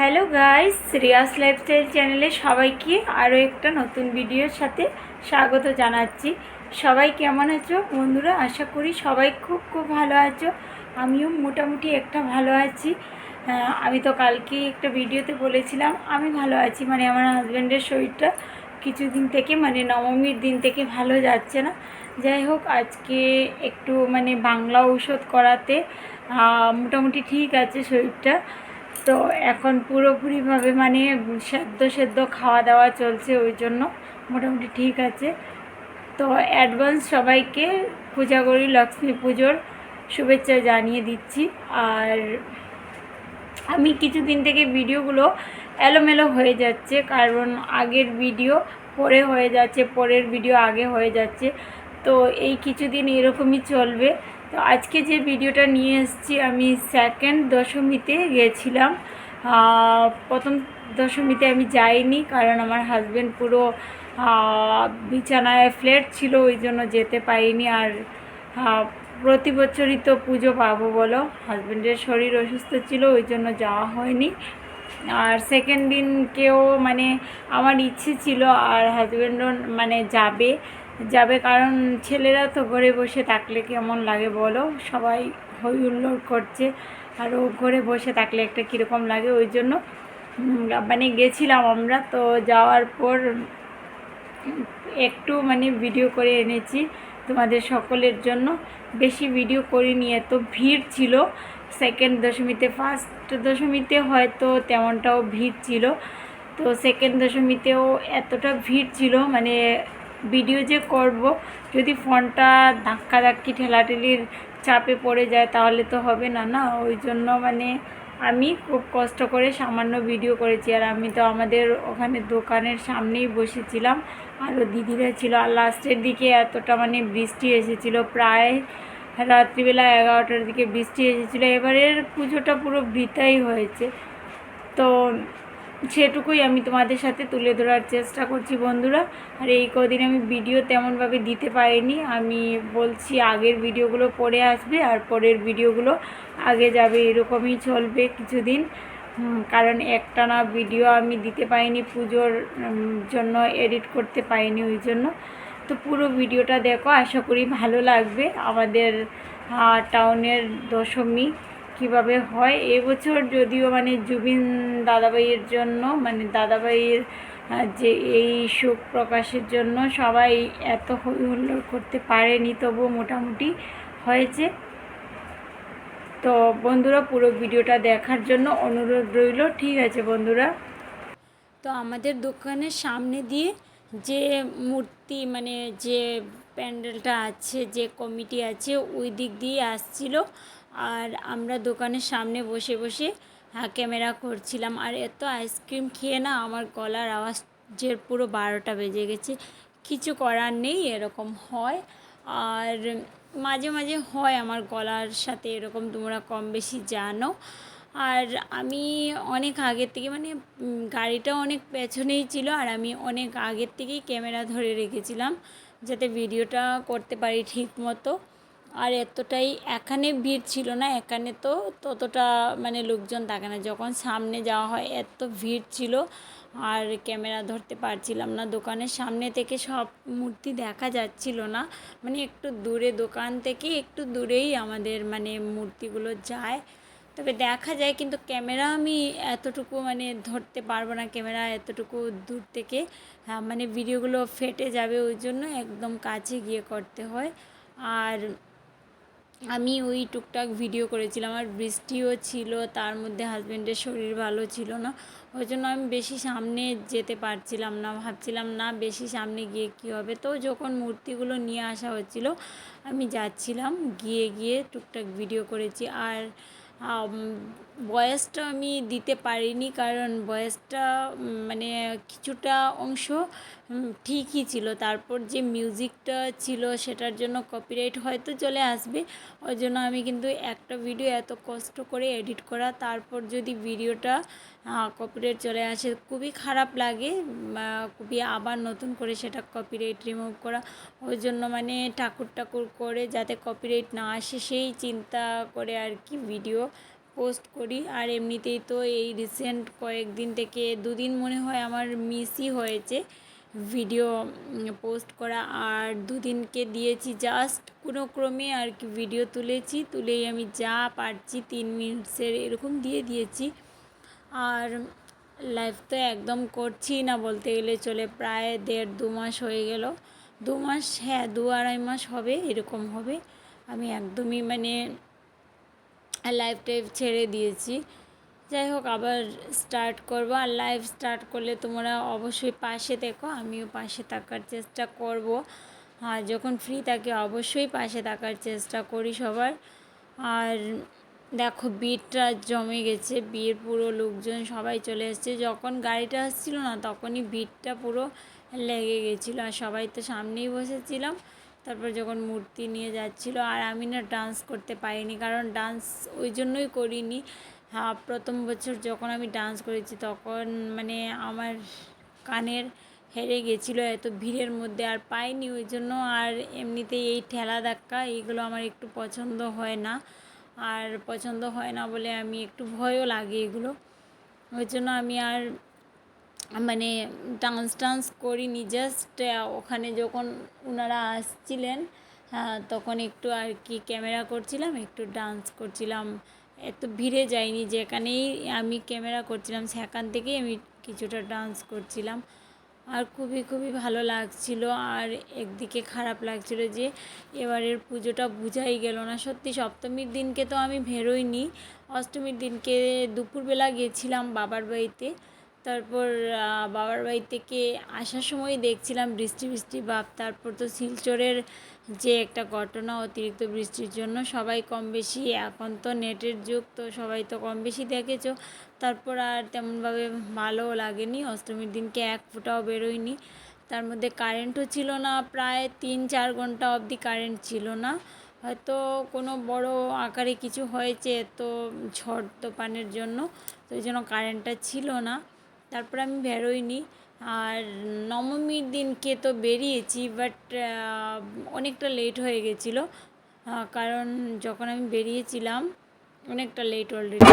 Hello guys Riya's lifestyle চ্যানেলে সবাইকে আরও একটা নতুন ভিডিওর সাথে স্বাগত জানাচ্ছি। সবাই কেমন আছো? বন্ধুরা, আশা করি সবাই খুব খুব ভালো আছো। আমিও মোটামুটি একটা ভালো আছি। আমি তো কালকে একটা ভিডিওতে বলেছিলাম, আমি ভালো আছি। মানে আমার হাজব্যান্ডের শরীরটা কিছুদিন থেকে মানে নবমীর দিন থেকে ভালো যাচ্ছে না। যাই হোক, আজকে একটু মানে বাংলা ঔষধ করাতে মোটামুটি ঠিক আছে শরীরটা। তো এখন পুরোপুরিভাবে মানে সেদ্ধ সেদ্ধ খাওয়া দাওয়া চলছে ওই জন্য, মোটামুটি ঠিক আছে। তো অ্যাডভান্স সবাইকে পূজা করি লক্ষ্মী পুজোর শুভেচ্ছা জানিয়ে দিচ্ছি। আর আমি কিছুদিন থেকে ভিডিওগুলো এলোমেলো হয়ে যাচ্ছে, কারণ আগের ভিডিও পরে হয়ে যাচ্ছে, পরের ভিডিও আগে হয়ে যাচ্ছে। তো এই কিছুদিন এরকমই চলবে। তো আজকে যে ভিডিওটা নিয়ে এসেছি, আমি সেকেন্ড দশমীতে গেছিলাম। প্রথম দশমীতে আমি যাইনি কারণ আমার হাজব্যান্ড পুরো বিছানায় ফ্ল্যাট ছিল, ওই জন্য যেতে পারিনি। আর প্রতি বছরই তো পুজো পাবো বলো। হাজব্যান্ডের শরীর অসুস্থ ছিল, ওই জন্য যাওয়া হয়নি। আর সেকেন্ড দিনকেও মানে আমার ইচ্ছে ছিল, আর হাজব্যান্ডও মানে যাবে। যাবে, কারণ ছেলেরা তো ঘরে বসে থাকলে কেমন লাগে বলো? সবাই হই হুল্লোড় করছে, আর ও ঘরে বসে থাকলে একটা কীরকম লাগে? ওই জন্য মানে গেছিলাম আমরা, তো যাওয়ার পর একটু মানে ভিডিও করে এনেছি তোমাদের সকলের জন্য। বেশি ভিডিও করিনি, এত ভিড় ছিল। সেকেন্ড দশমীতে ফার্স্ট দশমীতে হয়তো তেমনটাও ভিড় ছিল। তো সেকেন্ড দশমীতেও এতটা ভিড় ছিল মানে ভিডিও যে করব, যদি ফোনটা ধাক্কা ধাক্কি ঠেলাঠেলির চাপে পড়ে যায় তাহলে তো হবে না না? ওই জন্য মানে আমি খুব কষ্ট করে সামান্য ভিডিও করেছি। আর আমি তো আমাদের ওখানে দোকানের সামনেই বসেছিলাম। আরও দিদিরা ছিল। আর লাস্টের দিকে এতটা মানে বৃষ্টি এসেছিল। প্রায় রাত্রিবেলা এগারোটার দিকে বৃষ্টি এসেছিল। এবারের পুজোটা পুরো বৃথাই হয়েছে। তো সেটুকুই আমি তোমাদের সাথে তুলে ধরার চেষ্টা করছি বন্ধুরা। আর এই কদিন আমি ভিডিও তেমনভাবে দিতে পারিনি। আমি বলছি আগের ভিডিওগুলো পরে আসবে, আর পরের ভিডিওগুলো আগে যাবে এরকমই চলবে কিছুদিন। কারণ একটানা ভিডিও আমি দিতে পারিনি পুজোর জন্য এডিট করতে পারিনি ওই জন্য। তো পুরো ভিডিওটা দেখো, আশা করি ভালো লাগবে। আমাদের টাউনের দশমী কীভাবে হয়? এবছর যদিও মানে জুবিন দাদাভাইয়ের জন্য মানে দাদাভাইয়ের যে এই শোক প্রকাশের জন্য সবাই এত হই হুল্লোড় করতে পারেনি, তবুও মোটামুটি হয়েছে। তো বন্ধুরা, পুরো ভিডিওটা দেখার জন্য অনুরোধ রইল। ঠিক আছে বন্ধুরা? তো আমাদের দোকানের সামনে দিয়ে যে মূর্তি মানে যে প্যান্ডেলটা আছে, যে কমিটি আছে, ওই দিক দিয়ে আসছিল। আর আমরা দোকানের সামনে বসে বসে হ্যাঁ, ক্যামেরা করছিলাম। আর এত আইসক্রিম খেয়ে না আমার গলার আওয়াজের পুরো বারোটা বেজে গেছে কিছু করার নেই এরকম হয়। আর মাঝে মাঝে হয় আমার গলার সাথে এরকম তোমরা কম বেশি জানো। আর আমি অনেক আগের থেকে মানে গাড়িটা অনেক পেছনেই ছিল আর আমি অনেক আগের থেকেই ক্যামেরা ধরে রেখেছিলাম যাতে ভিডিওটা করতে পারি ঠিক মতো। আর এতটাই এখানে ভিড় ছিল না এখানে তো ততটা মানে লোকজন থাকে না। যখন সামনে যাওয়া হয় এত ভিড় ছিল আর ক্যামেরা ধরতে পারছিলাম না। দোকানের সামনে থেকে সব মূর্তি দেখা যাচ্ছিল না। মানে একটু দূরে দোকান থেকে একটু দূরেই আমাদের মানে মূর্তিগুলো যায়। তবে দেখা যায় কিন্তু ক্যামেরা আমি এতটুকু মানে ধরতে পারব না। ক্যামেরা এতটুকু দূর থেকে হ্যাঁ, মানে ভিডিওগুলো ফেটে যাবে ওই জন্য একদম কাছে গিয়ে করতে হয়। আর আমি ওই টুকটাক ভিডিও করেছিলাম। আর বৃষ্টিও ছিল, তার মধ্যে হাজব্যান্ডের শরীর ভালো ছিল না। ওই জন্য আমি বেশি সামনে যেতে পারছিলাম না, ভাবছিলাম না বেশি সামনে গিয়ে কী হবে। তো যখন মূর্তিগুলো নিয়ে আসা হচ্ছিল, আমি যাচ্ছিলাম, গিয়ে গিয়ে টুকটাক ভিডিও করেছি। আর বয়সটা আমি দিতে পারিনি, কারণ বয়সটা মানে কিছুটা অংশ ঠিকই ছিল। তারপর যে মিউজিকটা ছিল সেটার জন্য কপিরাইট হয়তো চলে আসবে। ওই জন্য আমি কিন্তু একটা ভিডিও এত কষ্ট করে এডিট করা, তারপর যদি ভিডিওটা কপিরাইট চলে আসে, খুবই খারাপ লাগে। খুবই আবার নতুন করে সেটা কপিরাইট রিমুভ করা। ওই জন্য মানে ঠাকুর ঠাকুর করে যাতে কপিরাইট না আসে, সেই চিন্তা করে আর কি ভিডিও পোস্ট করি। আর এমনিতেই তো এই রিসেন্ট কয়েকদিন থেকে, দুদিন মনে হয় আমার মিসই হয়েছে। ভিডিও পোস্ট করা। আর দুদিনকে দিয়েছি জাস্ট কোনো ক্রমে আর কি ভিডিও তুলেছি। তুলেই আমি যা পারছি তিন মিনিটসের এরকম দিয়ে দিয়েছি। আর লাইভ তো একদম করছি না বলতে গেলে চলে। প্রায় দেড় দু মাস হয়ে গেল। দু মাস হ্যাঁ দু আড়াই মাস হবে, এরকম হবে। আমি একদমই মানে লাইভ টাইভ ছেড়ে দিয়েছি। যাই হোক, আবার স্টার্ট করব। আর লাইভ স্টার্ট করলে তোমরা অবশ্যই পাশে দেখো আমিও পাশে থাকার চেষ্টা করব। আর যখন ফ্রি থাকি, অবশ্যই পাশে থাকার চেষ্টা করি সবার। আর দেখো বিয়েটা জমে গেছে বিয়ের পুরো লোকজন সবাই চলে এসছে। যখন গাড়িটা আসছিল না, তখনই ভিড়টা পুরো লেগে গেছিল। আর সবাই তো সামনেই বসেছিলাম। তারপর যখন মূর্তি নিয়ে যাচ্ছিল, আর আমি না ডান্স করতে পারিনি, কারণ ডান্স ওই জন্যই করিনি। হ্যাঁ প্রথম বছর যখন আমি ডান্স করেছি তখন মানে আমার কানের হেরে গেছিল এত ভিড়ের মধ্যে আর পাইনি ওই জন্য আর এমনিতেই এই ঠেলা ধাক্কা এইগুলো আমার একটু পছন্দ হয় না। আর পছন্দ হয় না বলে আমি একটু ভয়ও লাগে এগুলো। ওই জন্য আমি আর মানে ডান্স টান্স করিনি জাস্ট ওখানে যখন ওনারা আসছিলেন হ্যাঁ, তখন একটু আর কি ক্যামেরা করছিলাম একটু ডান্স করছিলাম। এত ভিড়ে যায়নি যেখানেই আমি ক্যামেরা করছিলাম সেখান থেকেই আমি কিছুটা ডান্স করছিলাম। আর খুবই খুবই ভালো লাগছিল আর একদিকে খারাপ লাগছিল যে এবারের পুজোটা বুঝাই গেল না। সত্যি সপ্তমীর দিনকে তো আমি বেরোইনি। অষ্টমীর দিনকে দুপুরবেলা গেছিলাম বাবার বাড়িতে। তারপর বাবার বাড়ি থেকে আসার সময় দেখছিলাম বৃষ্টি বৃষ্টি ভাব। তারপর তো শিলচরের যে একটা ঘটনা, অতিরিক্ত বৃষ্টির জন্য সবাই কম বেশি, এখন তো নেটের যুগ, তো সবাই তো কম বেশি দেখেছ। তারপর আর তেমনভাবে ভালোও লাগেনি, অষ্টমীর দিনকে এক ফোঁটাও বেরোয়নি। তার মধ্যে কারেন্টও ছিল না, প্রায় তিন, চার ঘণ্টা অবধি কারেন্ট ছিল না। হয়তো কোনো বড় আকারে কিছু হয়েছে, তো ঝড় তোফানের জন্য, তো ওই জন্য কারেন্টটা ছিল না। তারপর আমি বেরোইনি। আর নবমীর দিনকে তো বেরিয়েছি বাট অনেকটা লেট হয়ে গেছিল। কারণ যখন আমি বেরিয়েছিলাম, অনেকটা লেট অলরেডি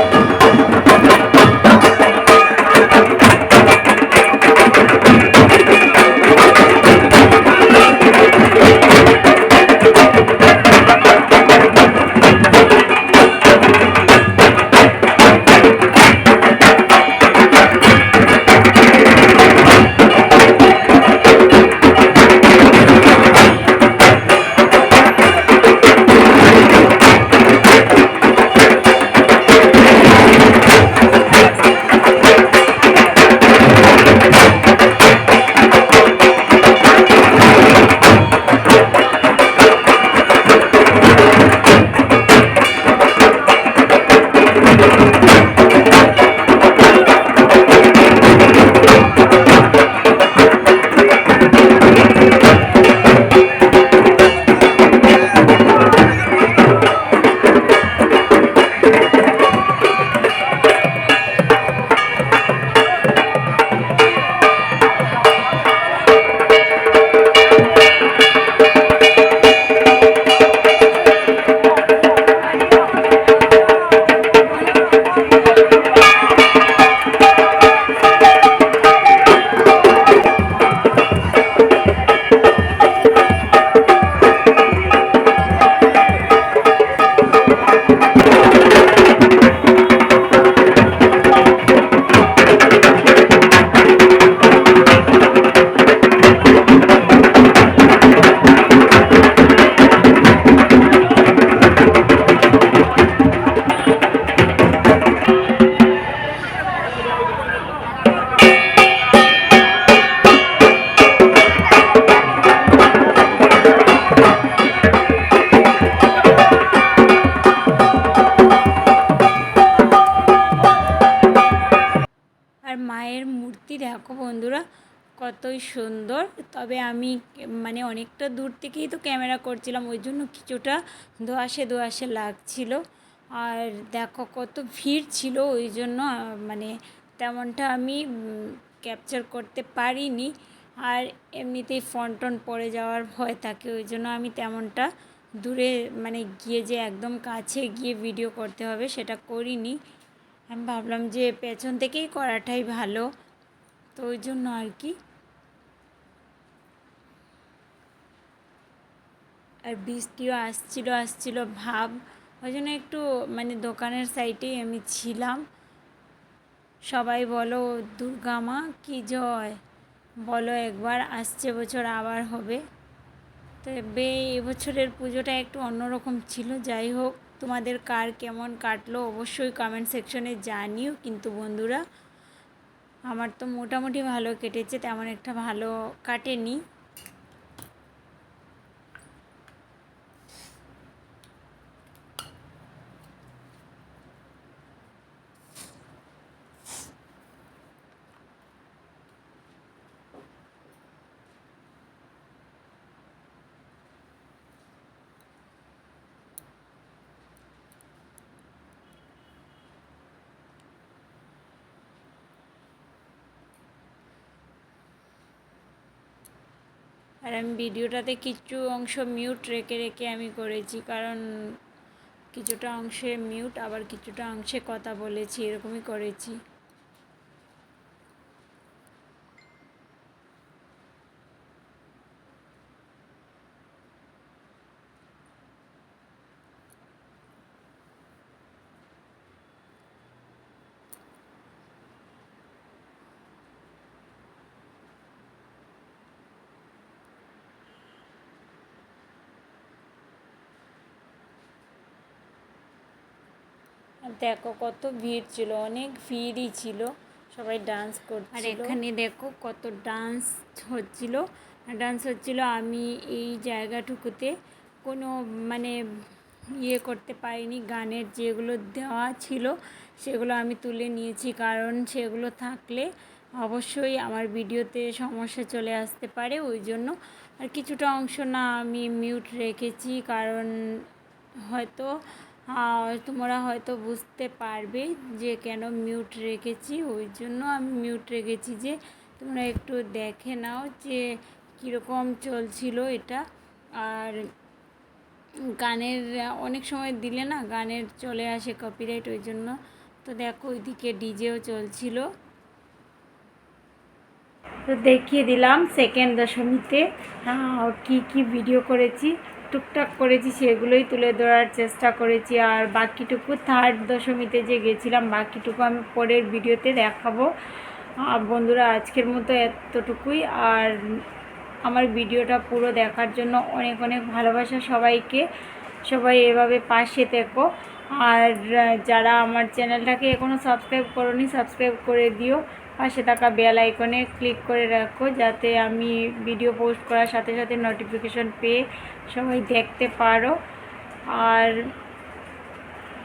কতই সুন্দর। তবে আমি মানে অনেকটা দূর থেকেই তো ক্যামেরা করছিলাম, ওই জন্য কিছুটা দোয়াশে দোয়াশে লাগছিল। আর দেখো কত ভিড় ছিল, ওই জন্য মানে তেমনটা আমি ক্যাপচার করতে পারিনি। আর এমনিতেই ফোন টোন পড়ে যাওয়ার ভয় থাকে, ওই জন্য আমি তেমনটা দূরে মানে গিয়ে যে একদম কাছে গিয়ে ভিডিও করতে হবে সেটা করিনি। আমি ভাবলাম যে পেছন থেকেই করাটাই ভালো। তো ওই জন্য আর কি। আর বৃষ্টিও আসছিল আসছিল ভাব। ওই জন্য একটু মানে দোকানের সাইডেই আমি ছিলাম। সবাই বলো, দুর্গা মা, কি জয়! বলো একবার, আসছে বছর, আবার হবে। তবে এবছরের পুজোটা একটু অন্যরকম ছিল। যাই হোক, তোমাদের কার কেমন কাটলো অবশ্যই কমেন্ট সেকশনে জানিও কিন্তু বন্ধুরা। আমার তো মোটামুটি ভালো কেটেছে তেমন একটা ভালো কাটেনি। আর আমি ভিডিওটাতে কিছু অংশ মিউট রেখে রেখে আমি করেছি, কারণ কিছুটা অংশে মিউট আবার কিছুটা অংশে কথা বলেছি, এরকমই করেছি আর দেখো কত ভিড় ছিল অনেক ভিড়ই ছিল। সবাই ডান্স করছিল। আর এখানে দেখো কত ডান্স হচ্ছিল। ডান্স হচ্ছিল আমি এই জায়গাটুকুতে কোনো মানে ইয়ে করতে পারিনি। গানের যেগুলো দেওয়া ছিল সেগুলো আমি তুলে নিয়েছি। কারণ সেগুলো থাকলে অবশ্যই আমার ভিডিওতে সমস্যা চলে আসতে পারে ওই জন্য আর কিছুটা অংশ না আমি মিউট রেখেছি। কারণ হয়তো তোমরা হয়তো বুঝতে পারবে যে কেন মিউট রেখেছি। ওই জন্য আমি মিউট রেখেছি যে তোমরা একটু দেখে নাও যে কীরকম চলছিল এটা। আর গানের, অনেক সময় দিলে না গানের চলে আসে কপিরাইট ওই জন্য। তো দেখো ওইদিকে ডিজেও চলছিল। তো দেখিয়ে দিলাম সেকেন্ড দশমীতে। কি কি ভিডিও করেছি। টুকটাক করেছি, সেগুলোই তুলে ধরার চেষ্টা করেছি। আর বাকিটুকু থার্ড দশমীতে যে গেছিলাম, বাকিটুকু আমি পরের ভিডিওতে দেখাবো। বন্ধুরা, আজকের মতো এতটুকুই। আর আমার ভিডিওটা পুরো দেখার জন্য অনেক অনেক ভালোবাসা সবাইকে। সবাই এভাবে পাশে থেকো। আর যারা আমার চ্যানেলটাকে এখনও সাবস্ক্রাইব করনি সাবস্ক্রাইব করে দিও। পাশে থাকা বেল আইকনে ক্লিক করে রাখো, যাতে আমি ভিডিও পোস্ট করার সাথে সাথে নোটিফিকেশন পেয়ে সবাই দেখতে পারো। আর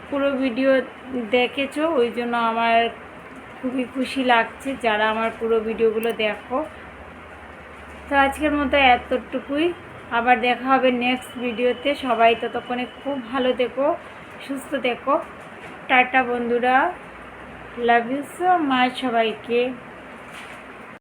পুরো ভিডিও দেখেছ, ওই জন্য আমার খুবই খুশি লাগছে যারা আমার পুরো ভিডিওগুলো দেখো। তো আজকের মতো এতটুকুই। আবার দেখা হবে নেক্সট ভিডিওতে সবাই ততক্ষণে খুব ভালো দেখো সুস্থ দেখো টাটা বন্ধুরা। লাভ ইউ সো মাচ সবাইকে